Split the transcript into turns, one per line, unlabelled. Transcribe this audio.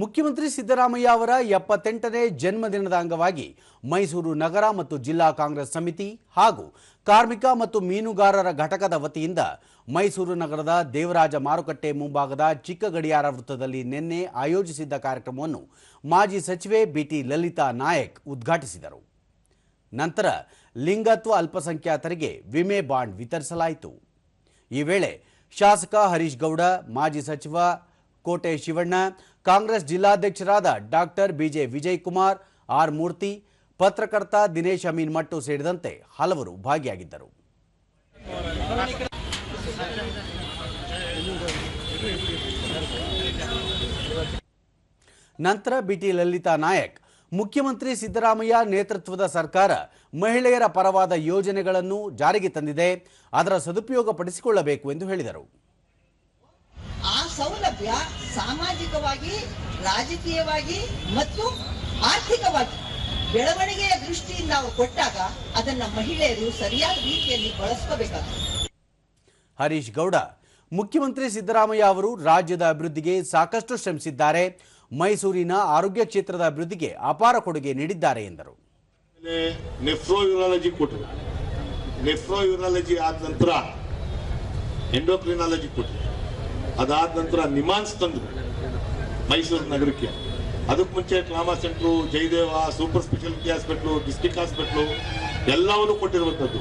ಮುಖ್ಯಮಂತ್ರಿ ಸಿದ್ದರಾಮಯ್ಯ ಅವರ ಎಪ್ಪತ್ತೆಂಟನೇ ಜನ್ಮದಿನದ ಅಂಗವಾಗಿ ಮೈಸೂರು ನಗರ ಮತ್ತು ಜಿಲ್ಲಾ ಕಾಂಗ್ರೆಸ್ ಸಮಿತಿ ಹಾಗೂ ಕಾರ್ಮಿಕ ಮತ್ತು ಮೀನುಗಾರರ ಘಟಕದ ವತಿಯಿಂದ ಮೈಸೂರು ನಗರದ ದೇವರಾಜ ಮಾರುಕಟ್ಟೆ ಮುಂಭಾಗದ ಚಿಕ್ಕ ಗಡಿಯಾರ ವೃತ್ತದಲ್ಲಿ ನಿನ್ನೆ ಆಯೋಜಿಸಿದ್ದ ಕಾರ್ಯಕ್ರಮವನ್ನು ಮಾಜಿ ಸಚಿವೆ ಬಿಟಿ ಲಲಿತಾ ನಾಯಕ್ ಉದ್ಘಾಟಿಸಿದರು. ನಂತರ ಲಿಂಗತ್ವ ಅಲ್ಪಸಂಖ್ಯಾತರಿಗೆ ವಿಮೆ ಬಾಂಡ್ ವಿತರಿಸಲಾಯಿತು. ಈ ವೇಳೆ ಶಾಸಕ ಹರೀಶ್ ಗೌಡ, ಮಾಜಿ ಸಚಿವ Kote Shivanna Congress ಜಿಲ್ಲಾಧ್ಯಕ್ಷರಾದ doctor B J Vijay Kumar R Murthy, ಪತ್ರಕರ್ತ ದಿನೇಶ್ ಅಮೀನ್ ಮಟ್ಟು ಸೇರಿದಂತೆ ಹಲವರು ಭಾಗಿಯಾಗಿದ್ದರು. ನಂತರ ಬಿಟಿ ಲಲಿತಾ ನಾಯಕ್, ಮುಖ್ಯಮಂತ್ರಿ ಸಿದ್ದರಾಮಯ್ಯ ನೇತೃತ್ವದ ಸರ್ಕಾರ ಮಹಿಳೆಯರ ಪರವಾದ ಯೋಜನೆಗಳನ್ನು ಜಾರಿಗೆ ತಂದಿದೆ, ಅದರ ಸದುಪಯೋಗ ಪಡಿಸಿಕೊಳ್ಳಬೇಕು ಎಂದು ಹೇಳಿದರು.
ಆ ಸೌಲಭ್ಯ ಸಾಮಾಜಿಕವಾಗಿ ರಾಜಕೀಯವಾಗಿ ಮತ್ತು ಆರ್ಥಿಕವಾಗಿ ಬೆಳವಣಿಗೆಯ ದೃಷ್ಟಿಯಿಂದ ನಾವು ಕೊಟ್ಟಾಗ ಅದನ್ನ ಮಹಿಳೆಯರು ಸರಿಯಾದ ರೀತಿಯಲ್ಲಿ ಬಳಸ್ಕೋಬೇಕಾಗ್ತದೆ.
ಹರೀಶ್ ಗೌಡ ಮುಖ್ಯಮಂತ್ರಿ ಸಿದ್ದರಾಮಯ್ಯ ಅವರು ರಾಜ್ಯದ ಅಭಿವೃದ್ಧಿಗೆ ಸಾಕಷ್ಟು ಶ್ರಮಿಸಿದ್ದಾರೆ. ಮೈಸೂರಿನ ಆರೋಗ್ಯ ಕ್ಷೇತ್ರದ ಅಭಿವೃದ್ಧಿಗೆ ಅಪಾರ ಕೊಡುಗೆ ನೀಡಿದ್ದಾರೆ ಎಂದರು.
ನೆಫ್ರೋ ನೆಫ್ರೋಯೂರಾಲಜಿ ಕೊಟ್ಟರು. ನೆಫ್ರೋಯೂರಾಲಜಿ ಆದ ನಂತರ ಎಂಡೋಕ್ರಿನಾಲಜಿ ಕೊಟ್ಟರು. ಅದಾದ ನಂತರ ನಿಮಾನ್ಸ್ ತಂದು ಮೈಸೂರು ನಗರಕ್ಕೆ. ಅದಕ್ಕೆ ಮುಂಚೆ trauma centre, Jayadeva, super speciality hospital, district hospital ಎಲ್ಲವನ್ನು ಕೊಟ್ಟಿರುವಂಥದ್ದು.